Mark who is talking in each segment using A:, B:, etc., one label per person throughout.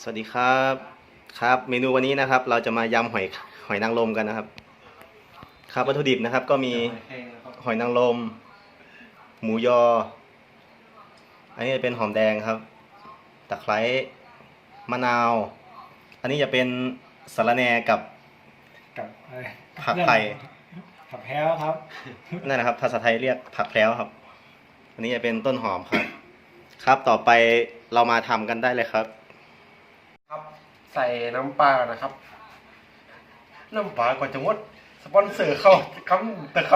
A: สวัสดีครับ ครับเมนูวันนี้นะครับ เราจะมายำหอยหอยนางรมกันนะครับ ครับวัตถุดิบนะครับ ก็มีหอยนางรมหมูยอ อันนี้จะเป็นหอมแดงครับตะไคร้มะนาว อันนี้จะเป็นสะระแหน่กับ
B: กับอะไร
A: ผักไผ่
B: ผักแพ้วครับ
A: นั่นนะครับ ภาษาไทยเรียกผักแพรวครับ อันนี้จะเป็นต้นหอมครับ ครับต่อไปเรามาทำกันได้เลยครับ
C: ครับใส่น้ำปลาก่อนนะครับ น้ำปลาก่อนจะงดสปอนเซอร์เข้าคำแต่ค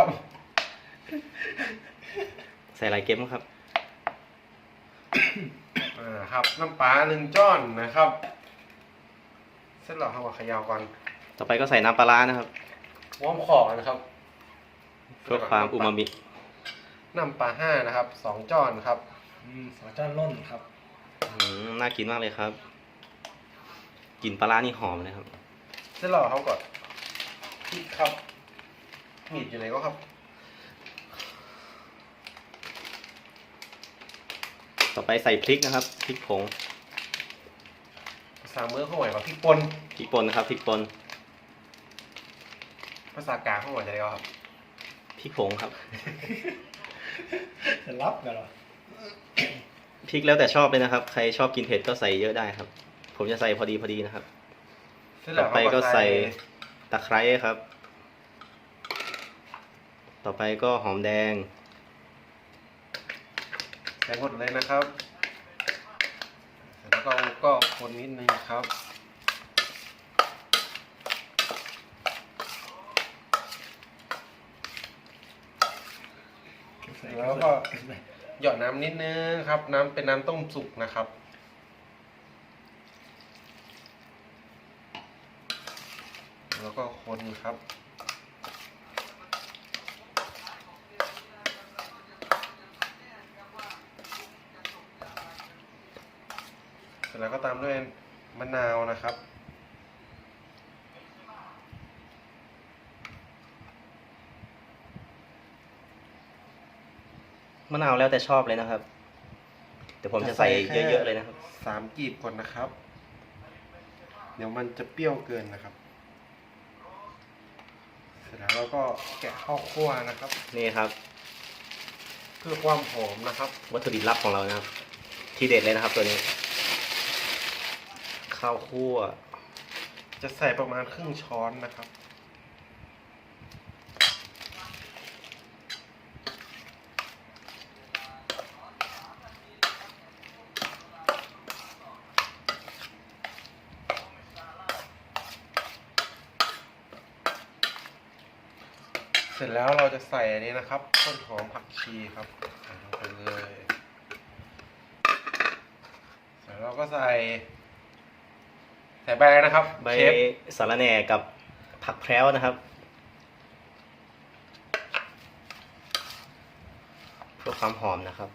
A: ใส่ลายเก็บครับำ
C: อ่าครับ น้ำปลาหนึ่งจ้อนนะครับเสร็จแล้วเรามาเขยาวก่อน
A: ต่อไปก็ใส่น้ำปลาร้านะครับ
C: วอร์มคอนะครับ
A: เพื่อความอูมามิ
C: น้ำปลาห้านะครับสองจ้อนครับ
B: อืมสอจ้อนล่นครับ
A: อืมน่ากินมากเลยครับ กลิ่นปลาร้านี่หอมเลยครับ
C: เสร็จแล้วเขาก่อนพริกครับมีดอยู่ไหนก็ครับ
A: ต่อไปใส่พริกนะครับพริกผง
C: ภาษาเมืองเขาหมายว่าพริกป่น
A: พริกป่นนะครับพริกป่น
C: ภาษากลางเขาหมายจะไรครับ
A: พริกผงครับ
B: จะรับกันเหรอ
A: พริกแล้วแต่ชอบเลยนะครับ ใครชอบกินเผ็ดก็ใส่เยอะได้ครับ ผมจะใส่พอดีพอดีนะครับ
C: เสร็จแล้
A: ต่
C: ว
A: อ
C: เขา
A: ไปก็
C: ก็
A: ใส่
C: ใส่
A: ตะไคร้ครับ ต่อไปก็หอมแดง
C: ใส่หมดเลยนะครับเสร็จแล้วก็ก็คนนิดนึงครับแล้วก็หยอดน้ำนิดนึงครับ น้ำเป็นน้ำต้มสุกนะครับ แล้วก็คนครับ เสร็จแล้วก็ตามด้วยมะนาวนะครับ
A: มะนาวแล้วแต่ชอบเลยนะครับ แต่ผมจะใส่เยอะๆเลยนะครับ
C: สามกีบก่อนนะครับ เดี๋ยวมันจะเปรี้ยวเกินนะครับ เสร็จแล้วเราก็แกะข้าวคั่วนะครับ
A: นี่ครับ
C: เพื่อความหอมนะครับ
A: วัตถุดิบลับของเรานะครับ ที่เด็ดเลยนะครับตัวนี้ ข้าวคั่ว
C: จะใส่ประมาณครึ่งช้อนนะครับ สร็จแล้วเราจะใส่อันนี้นะครับ ต้นหอมผักชีครับใส่ลงไปเลยเสร็จแล้วเราก็ใส่ ใส่ใบอะไรนะครับ
A: ใบ
C: เชฟ
A: สาระแหน่กับผักแพรวนะครับ เพื่อความหอมนะครับ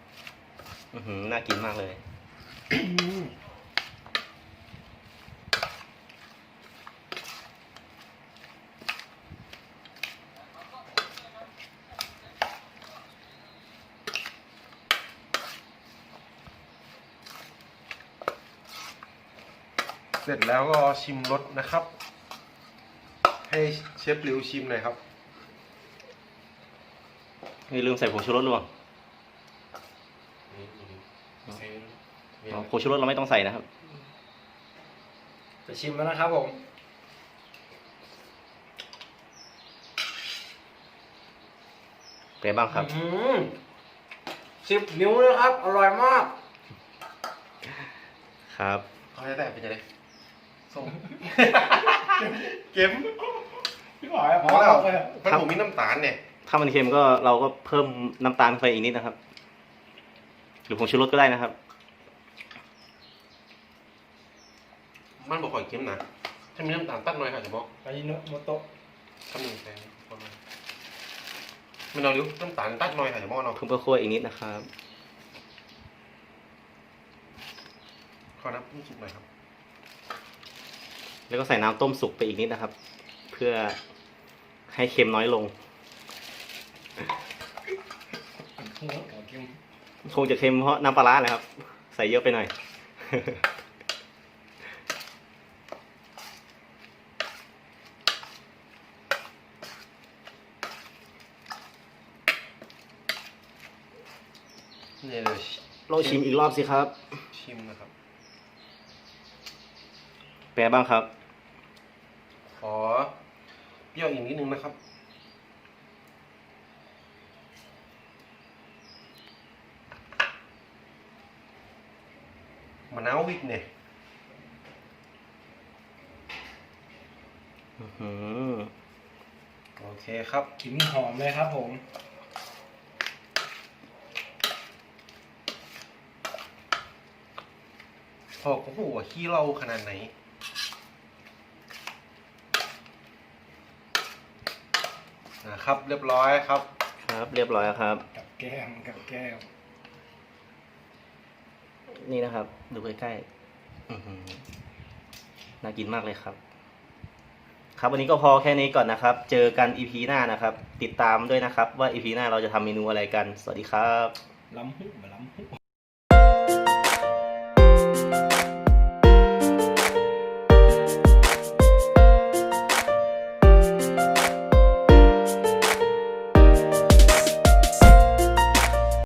A: อือหือน่ากินมากเลย
C: เสร็จแล้วก็ชิมรสนะครับ ให้เชฟริวชิมหน่อยครับ
A: ไม่ลืมใส่ผงชูรสหรือเปล่าอ๋อผงชูรสเราไม่ต้องใส่นะครับ
B: จะชิมแล้วนะครับผม
A: เป็นไงบ้างครับ
B: สิบนิ้วนะครับ อร่อยมาก
A: ครับ
C: เขาจะแต่เป็นยังไง ส้มเค็ม
B: พี่หอยพ
C: เพ
B: อ
C: ราะ
B: แล้ว
C: มันผมมีน้ำตาลเนี่ย
A: ถ้ามันเค็มก็เราก็เพิ่มน้ำตาลไปอีกนิดนะครับ หรือผงชูรสก็ได้นะครับ
C: มันบอกก่อนเค็มนะถ้ามีน้ำตาลตัดหน่อยค่ะจะบอก
B: ไปโนโมโตะ
C: คำหนึ่งแพงประมาณมันเอาลิ้วน้ำตาลตัดหน่อยค่ะจะบอกเนาะ
A: เพิ่มเพื่อคั่วอีกนิดนะครับ
C: ขอน้ำพุ่งสุกหน่อยครับ
A: แล้วก็ใส่น้ำต้มสุกไปอีกนิดนะครับ เพื่อให้เค็มน้อยลง คงจะเค็มเพราะน้ำปลาร้าแหละครับ ใส่เยอะไปหน่อย นี่
C: เลย
A: เราชิมอีกรอบสิครับ
C: ชิมนะครับ
A: แปลบ้างครับ
C: อเปรี้ยวอีกนิดนึงนะครับ มะนาววิกเนี่ย
A: อื้อหือ
C: โอเคครับ
B: กลิ่นหอมเลยครับผม
C: พอกโอ้โหขี้เราขนาดไหน นะครับ เรียบร้อยครับ
A: ครับเรียบร้อยแล้วครับ
B: กับแก้มกับแก้ม
A: นี่นะครับ ดูใกล้ๆอื้อหือน่ากินมากเลยครับ ครับวันนี้ก็พอแค่นี้ก่อนนะครับ เจอกันอีพีหน้านะครับ ติดตามด้วยนะครับ ว่าอีพีหน้าเราจะทำเมนูอะไรกัน สวัสดีครับ
B: ล้ำหุ้มล้ำหุ้ม